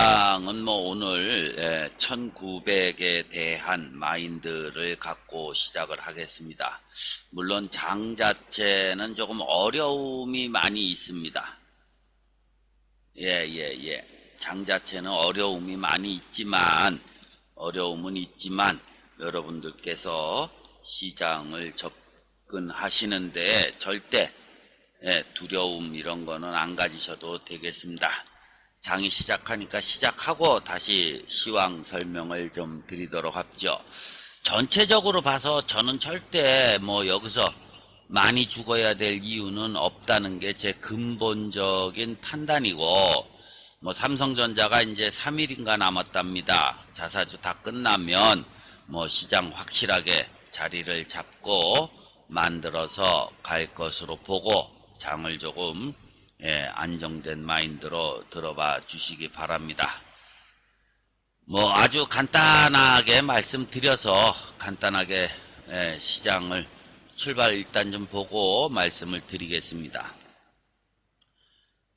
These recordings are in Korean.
시장은 뭐 오늘 1900에 대한 마인드를 갖고 시작을 하겠습니다. 물론 장 자체는 조금 어려움이 많이 있습니다. 예, 예, 예. 장 자체는 어려움이 많이 있지만, 어려움은 있지만, 여러분들께서 시장을 접근하시는데 절대 예, 두려움 이런 거는 안 가지셔도 되겠습니다. 장이 시작하니까 시작하고 다시 시황 설명을 좀 드리도록 합죠. 전체적으로 봐서 저는 절대 뭐 여기서 많이 죽어야 될 이유는 없다는 게 제 근본적인 판단이고, 뭐 삼성전자가 이제 3일인가 남았답니다. 자사주 다 끝나면 뭐 시장 확실하게 자리를 잡고 만들어서 갈 것으로 보고 장을 조금 예, 안정된 마인드로 들어봐 주시기 바랍니다. 뭐 아주 간단하게 말씀드려서 간단하게 예, 시장을 출발 일단 좀 보고 말씀을 드리겠습니다.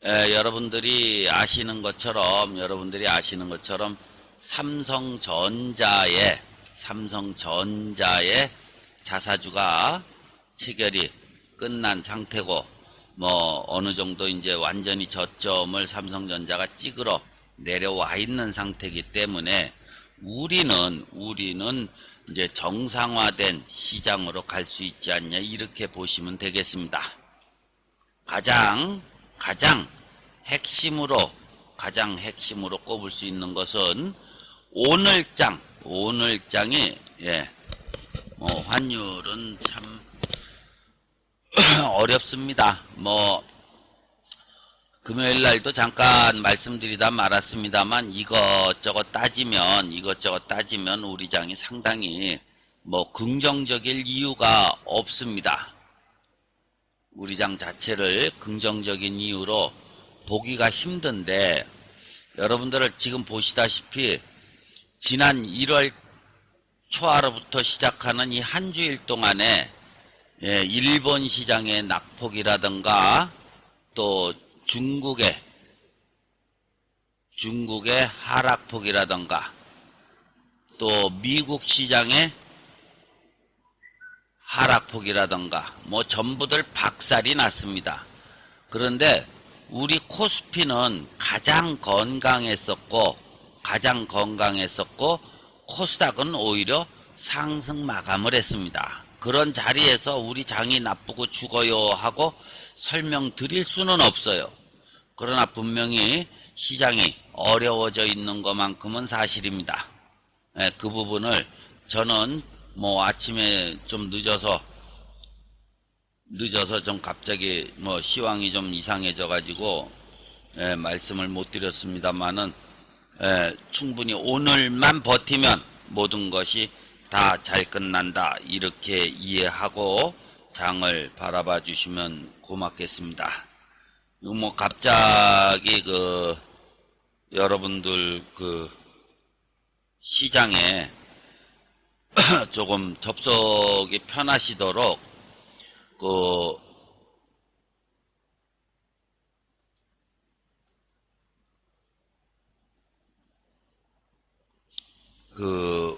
예, 여러분들이 아시는 것처럼 여러분들이 아시는 것처럼 삼성전자의 삼성전자의 자사주가 체결이 끝난 상태고 뭐 어느 정도 이제 완전히 저점을 삼성전자가 찍으러 내려와 있는 상태이기 때문에 우리는 우리는 이제 정상화된 시장으로 갈 수 있지 않냐 이렇게 보시면 되겠습니다. 가장 가장 핵심으로 가장 핵심으로 꼽을 수 있는 것은 오늘장 오늘장이 예. 뭐 환율은 참 어렵습니다. 뭐 금요일 날도 잠깐 말씀드리다 말았습니다만 이것저것 따지면 이것저것 따지면 우리 장이 상당히 뭐 긍정적일 이유가 없습니다. 우리 장 자체를 긍정적인 이유로 보기가 힘든데 여러분들을 지금 보시다시피 지난 1월 초하루부터 시작하는 이 한 주일 동안에 예, 일본 시장의 낙폭이라든가 또 중국의 중국의 하락폭이라든가 또 미국 시장의 하락폭이라든가 뭐 전부들 박살이 났습니다. 그런데 우리 코스피는 가장 건강했었고 가장 건강했었고 코스닥은 오히려 상승 마감을 했습니다. 그런 자리에서 우리 장이 나쁘고 죽어요 하고 설명드릴 수는 없어요. 그러나 분명히 시장이 어려워져 있는 것만큼은 사실입니다. 네, 그 부분을 저는 뭐 아침에 좀 늦어서 늦어서 좀 갑자기 뭐 시황이 좀 이상해져 가지고 예, 말씀을 못 드렸습니다만은 예, 충분히 오늘만 버티면 모든 것이 다 잘 끝난다 이렇게 이해하고 장을 바라봐 주시면 고맙겠습니다. 뭐 갑자기 그 여러분들 그 시장에 조금 접속이 편하시도록 그 그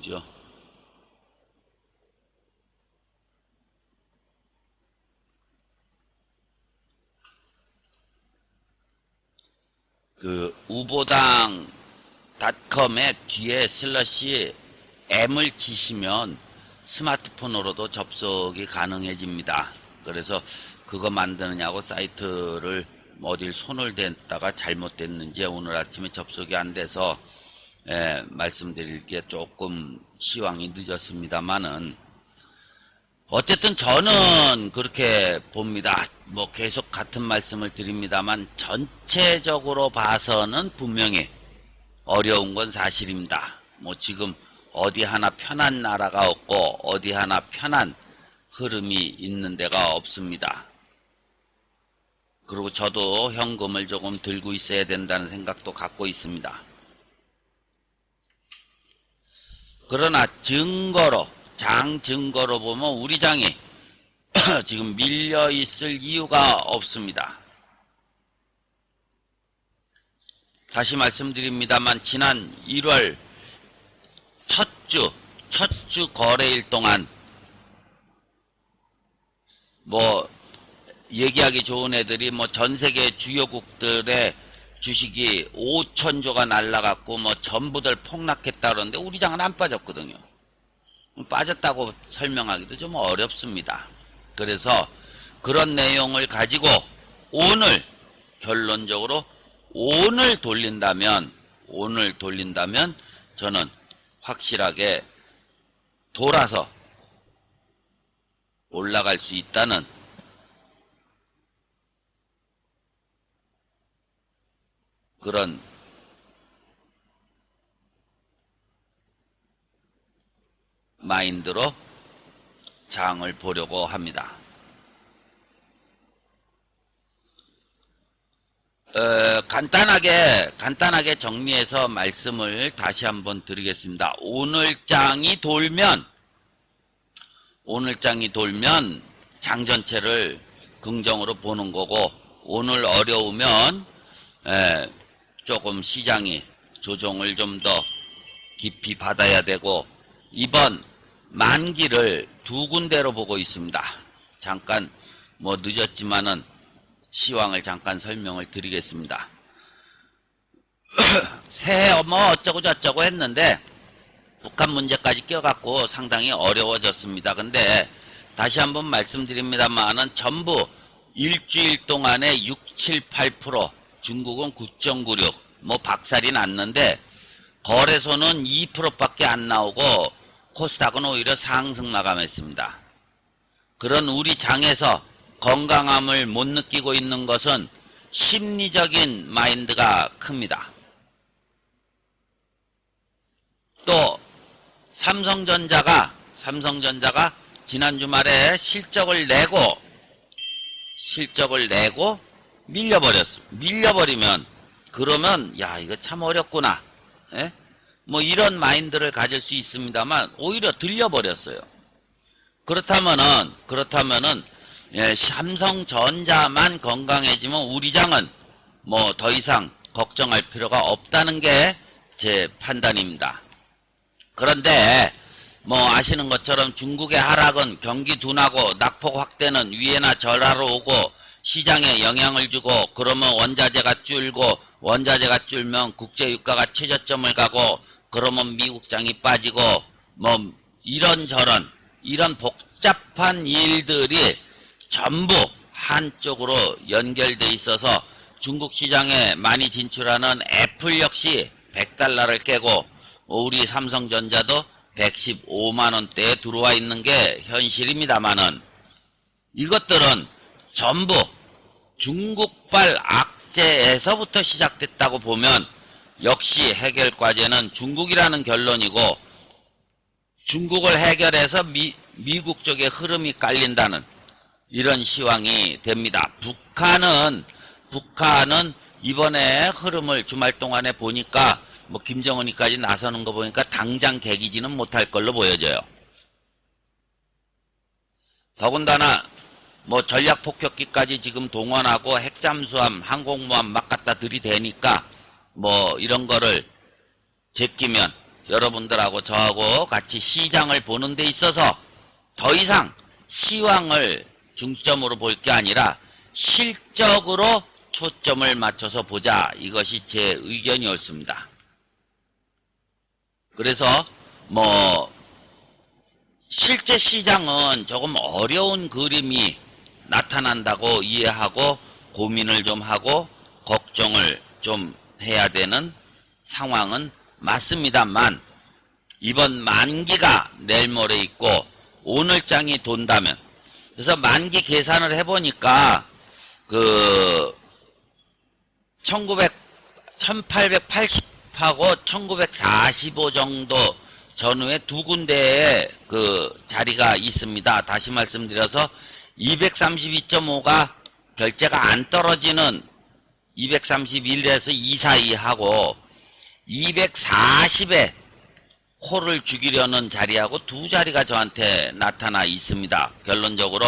뭐죠? 그 우보당 닷컴의 뒤에 슬러시 M을 치시면 스마트폰으로도 접속이 가능해집니다. 그래서 그거 만드느냐고 사이트를 어딜 손을 댔다가 잘못됐는지 오늘 아침에 접속이 안 돼서 예, 말씀드릴 게 조금 시황이 늦었습니다만은 어쨌든 저는 그렇게 봅니다. 뭐 계속 같은 말씀을 드립니다만 전체적으로 봐서는 분명히 어려운 건 사실입니다. 뭐 지금 어디 하나 편한 나라가 없고 어디 하나 편한 흐름이 있는 데가 없습니다. 그리고 저도 현금을 조금 들고 있어야 된다는 생각도 갖고 있습니다. 그러나 증거로 장 증거로 보면 우리 장이 지금 밀려 있을 이유가 없습니다. 다시 말씀드립니다만 지난 1월 첫 주, 첫 주 거래일 동안 뭐 얘기하기 좋은 애들이 뭐 전 세계 주요국들의 주식이 5천조가 날라갔고 뭐 전부들 폭락했다 그러는데 우리 장은 안 빠졌거든요. 빠졌다고 설명하기도 좀 어렵습니다. 그래서 그런 내용을 가지고 오늘 결론적으로 오늘 돌린다면 오늘 돌린다면 저는 확실하게 돌아서 올라갈 수 있다는 그런 마인드로 장을 보려고 합니다. 어, 간단하게 간단하게 정리해서 말씀을 다시 한번 드리겠습니다. 오늘 장이 돌면 오늘 장이 돌면 장 전체를 긍정으로 보는 거고 오늘 어려우면 에, 조금 시장이 조정을 좀 더 깊이 받아야 되고 이번 만기를 두 군데로 보고 있습니다. 잠깐 뭐 늦었지만은 시황을 잠깐 설명을 드리겠습니다. 새해 뭐 어쩌고 저쩌고 했는데 북한 문제까지 껴갖고 상당히 어려워졌습니다. 근데 다시 한번 말씀드립니다만은 전부 일주일 동안에 6, 7, 8% 중국은 9.96, 뭐 박살이 났는데 거래소는 2%밖에 안 나오고 코스닥은 오히려 상승 마감했습니다. 그런 우리 장에서 건강함을 못 느끼고 있는 것은 심리적인 마인드가 큽니다. 또 삼성전자가 삼성전자가 지난 주말에 실적을 내고 실적을 내고 밀려버렸어. 밀려버리면 그러면 야 이거 참 어렵구나. 예? 뭐 이런 마인드를 가질 수 있습니다만 오히려 들려버렸어요. 그렇다면은 그렇다면은 예, 삼성전자만 건강해지면 우리 장은 뭐 더 이상 걱정할 필요가 없다는 게 제 판단입니다. 그런데 뭐 아시는 것처럼 중국의 하락은 경기 둔하고 낙폭 확대는 위에나 절하로 오고 시장에 영향을 주고 그러면 원자재가 줄고 원자재가 줄면 국제 유가가 최저점을 가고 그러면 미국장이 빠지고 뭐 이런저런 이런 복잡한 일들이 전부 한쪽으로 연결돼 있어서 중국 시장에 많이 진출하는 애플 역시 100달러를 깨고 우리 삼성전자도 115만 원대에 들어와 있는 게 현실입니다만은 이것들은 전부 중국발 악재에서부터 시작됐다고 보면 역시 해결 과제는 중국이라는 결론이고 중국을 해결해서 미, 미국 쪽에 흐름이 깔린다는 이런 시황이 됩니다. 북한은 북한은 이번에 흐름을 주말 동안에 보니까 뭐 김정은이까지 나서는 거 보니까 당장 개기지는 못할 걸로 보여져요. 더군다나 뭐 전략 폭격기까지 지금 동원하고 핵잠수함, 항공모함 막 갖다 들이대니까 뭐 이런 거를 제끼면 여러분들하고 저하고 같이 시장을 보는 데 있어서 더 이상 시황을 중점으로 볼 게 아니라 실적으로 초점을 맞춰서 보자. 이것이 제 의견이었습니다. 그래서 뭐 실제 시장은 조금 어려운 그림이 나타난다고 이해하고 고민을 좀 하고 걱정을 좀 해야 되는 상황은 맞습니다만 이번 만기가 내일 모레 있고 오늘 장이 돈다면 그래서 만기 계산을 해보니까 그 1900, 1880하고 1945 정도 전후에 두 군데에 그 자리가 있습니다. 다시 말씀드려서 232.5가 결제가 안 떨어지는 231에서 2 사이 하고 240에 코를 죽이려는 자리하고 두 자리가 저한테 나타나 있습니다. 결론적으로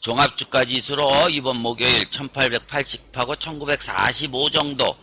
종합주가 지수로 이번 목요일 1880하고 1945 정도